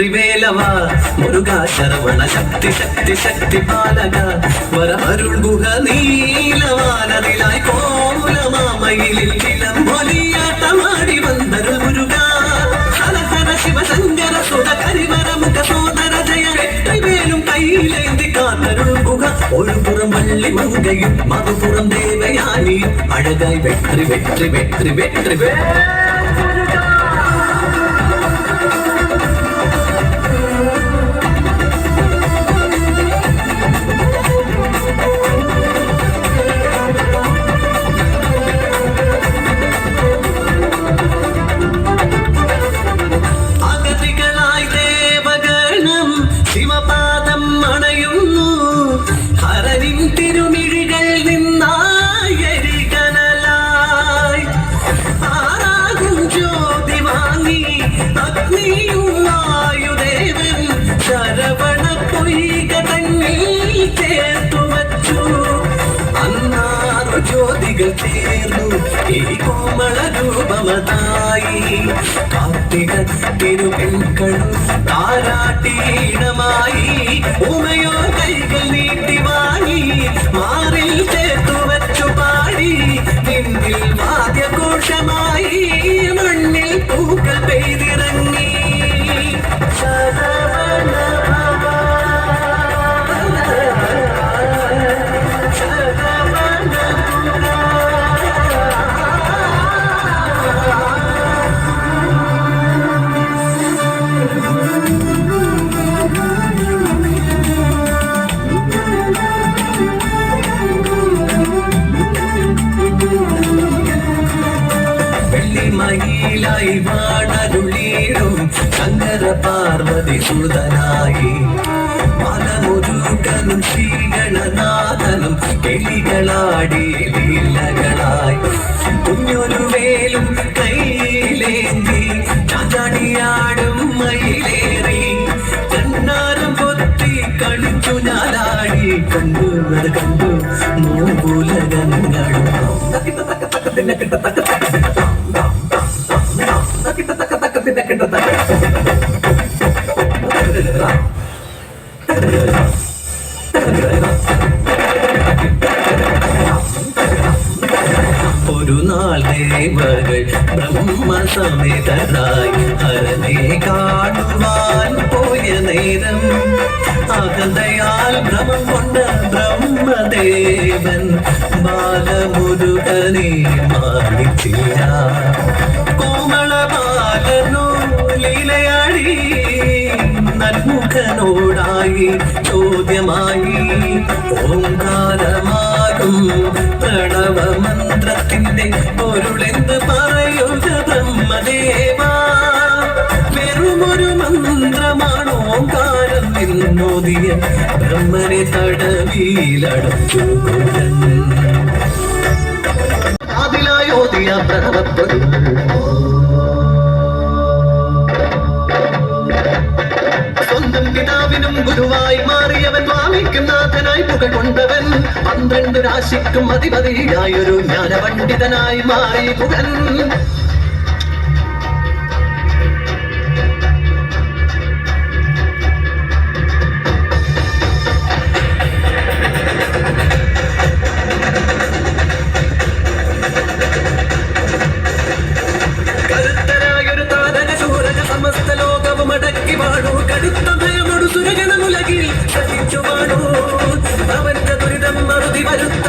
வெற்றிவேலவா முருகா சரவண சக்தி சக்தி சக்தி பாலகா வர அருள் குக நீலவானதிலாய் கோல மாமையிலில் இளம் ஒலியாட்டமாடி வந்தரு முருகா ஹரஹர சிவசங்கர சுத கரிவர முக சோதர ஜய வெற்றி வேலும் கையிலேந்தி காத்தருள் குக ஒருபுறம் வள்ளி மங்கையும் மறுபுறம் தேவயானி அழகாய் வெற்றி வெற்றி வெற்றி வெற்றி வெற்றி ಆಪ್ತಿನ ತಿರುವೆಂಕಡು ತಾರಾಟಿ പാർവതി സുതനായി മലമുരുകനും ശ്രീഗണനാഥനും കിളികളാടി ലീലകളായി കുഞ്ഞൊരു വേലും കയ്യിലേന്തി ചാചാടിയാടും മയിലേറി കണ്ണാരം കൊത്തി കളിച്ചു ഞാനാടി കണ്ടു കണ്ടു മൂപുലകങ്ങളും ദേവകൾ ബ്രഹ്മസമേതരായി ഹരനെ കാണുവാൻ പോയ നേരം അകന്തയാൽ ഭ്രമം കൊണ്ട ബ്രഹ്മദേവൻ ബാലമുരുകനെ മാറിച്ചില്ല കോമള ബാലനോ ലീലയാടി നന്മുഖനോടായി ചോദ്യമായി ഓംകാരമാകും പ്രണവമന്ത്രത്തിന്റെ പൊരുളെന്ന് പറയുക ബ്രഹ്മദേവ? വെറുമൊരു മന്ത്രമാണോ ഓംകാരം എന്നോദിയ ബ്രഹ്മനെ തടവിലടച്ചു. നാഥനായി കൊണ്ടവൻ പന്ത്രണ്ട് രാശിക്കും അധിപതിയായൊരു ജ്ഞാനപണ്ഡിതനായി മാറി പുകൻ. ലോകവും അടക്കി വാഴൂ. കടുത്ത ഭയമൊടു സുരകണമുലകിൽ സഹിച്ചു വാഴൂ. ദുരിതം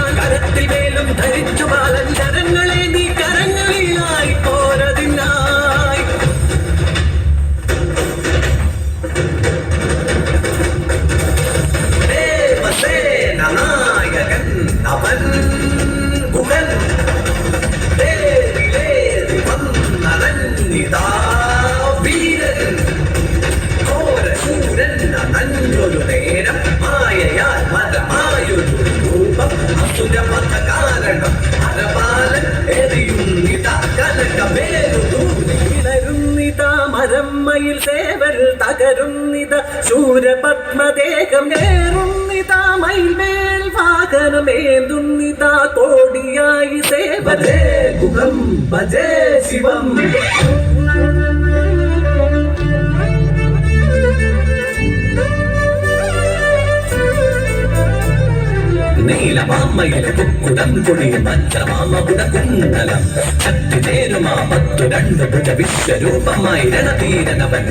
മരമ്മയിൽ സേവൽ തകരുന്നിത ശൂരപത്മദേഹം ഏറുന്നിത മയിൽമേൽ വാഹനമേന്തുന്നിത കോടിയായി സേവലേ ഗുഹം ഭജേ ശിവം. మహిళ మామయ్యల కుక్కుడంకుడి మంత్రమామ గుణకుండలం చట్టి తేరు మా మత్తు దండు భుజ విశ్వరూపమై రణతీరనవన్.